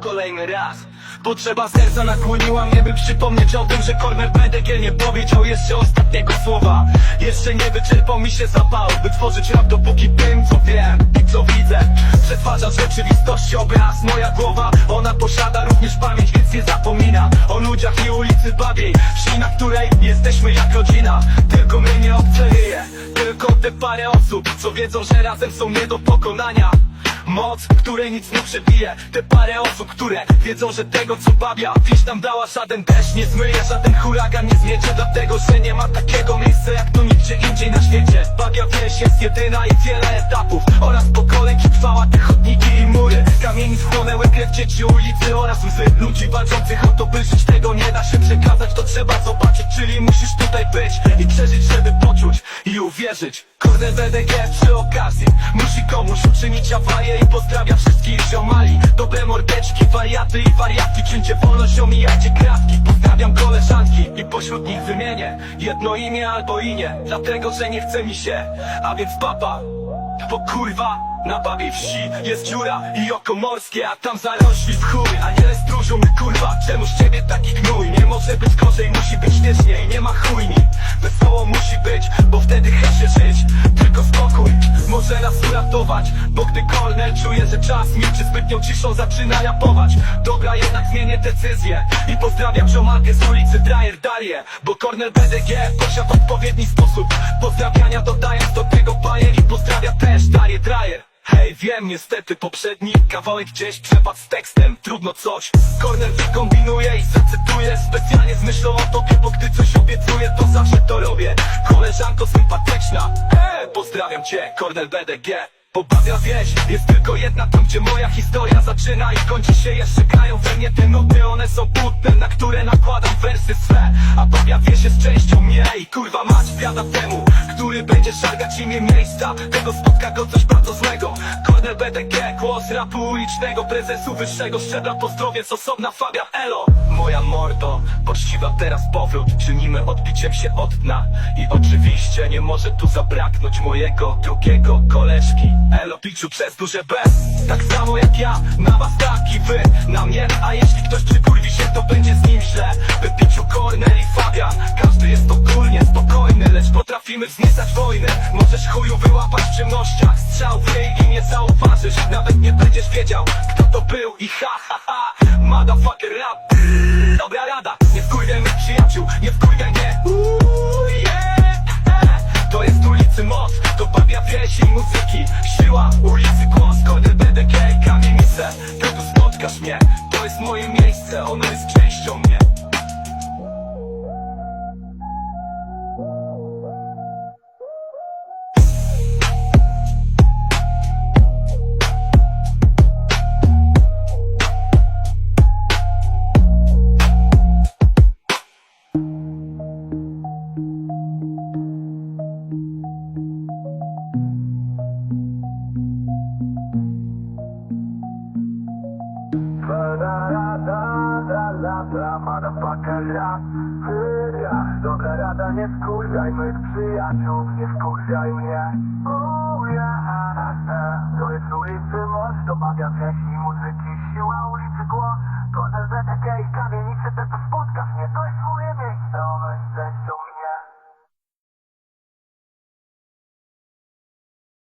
Kolejny raz. Potrzeba serca nakłoniła mnie, by przypomnieć o tym, że Corner PDG nie powiedział jeszcze ostatniego słowa. Jeszcze nie wyczerpał mi się zapał, by tworzyć rap dopóki tym, co wiem i co widzę. Przetwarza rzeczywistości obraz, moja głowa Ona posiada również pamięć, więc nie zapomina O ludziach i ulicy Babiej, wsi, na której jesteśmy jak rodzina. Tylko my nie obceje, tylko te parę osób Co wiedzą, że razem są nie do pokonania Moc, której nic nie przebije. Te parę osób, które wiedzą, że tego co babia Wieś nam dała, żaden deszcz nie zmyje. Żaden huragan nie zmiecie Dlatego, że nie ma takiego miejsca jak tu nigdzie indziej na świecie. Babia wieś jest jedyna i wiele etapów Oraz pokoleń trwała te chodniki i mury. Kamieni wchłonęły krew dzieci ulicy oraz łzy Ludzi walczących o to by żyć Tego nie da się przekazać, to trzeba zobaczyć Czyli musisz tutaj być i przeżyć, żeby poczuć uwierzyć Kornel BDG przy okazji. Musi komuś uczynić awarię i pozdrawia wszystkich ziomali. Dobre mordeczki, wariaty i wariatki. Cięcie wolność, omijajcie kratki. Pozdrawiam koleżanki i pośród nich wymienię Jedno imię albo imię. Dlatego, że nie chce mi się A więc papa bo kurwa, na babiej wsi jest dziura i oko morskie A tam zarośli w chuj, a nie stróżą my kurwa Czemu z ciebie taki gnój? Nie może być gorzej, musi być śmiesznie i nie ma chujni. Wesoło musi być, bo wtedy nas uratować Bo gdy Kolner czuje, że czas milczy zbytnią ciszą zaczyna rapować. Dobra, jednak zmienię decyzję I pozdrawiam ziomalkę z ulicy Drajer Darię Bo Kornel BDG posiada odpowiedni sposób. Pozdrawiania dodając do tego bajer I pozdrawia też Darię Drajer Hej, wiem, niestety poprzedni kawałek gdzieś przepadł z tekstem Trudno coś, Kornel wykombinuje i zacytuję Specjalnie z myślą o tobie, bo gdy coś obiecuję To zawsze to robię. Koleżanko sympatyczna. Hej, pozdrawiam cię, Kornel BDG bo babia wieś jest tylko jedna tam gdzie moja historia zaczyna i kończy się. Jeszcze grają we mnie te nuty, one są płótne Na które nakładam wersy swe. A babia wieś jest częścią mnie i kurwa mać biada temu Który będzie szargać imię miejsca. Tego spotka go coś bardzo złego. Kornel BDG, głos rapu ulicznego. Prezesu wyższego szczebra pozdrowiec osobna Fabia. Elo! Moja mordo, poczciwa teraz powrót. Czynimy odbiciem się od dna. I oczywiście nie może tu zabraknąć mojego drugiego koleżki. Elo piczu przez duże B. Tak samo jak ja, na was tak i wy. Na mnie, a jeśli ktoś przykurwi będziesz wiedział kto to był i ha ha ha. Motherfucker rap. Dobra rada, nie wkurwiaj mych przyjaciół Nie wkurwiaj mnie. To jest ulicy moc, to babia wieś i muzyki. Siła ulicy głos, kody BDK, kamienice. To tu spotkasz mnie, to jest moje miejsce Ono jest częścią mnie Dobra rada, nie skurwiaj mych przyjaciół, nie skurwiaj mnie Ooh, yeah. To jest ulicy moc, to bawia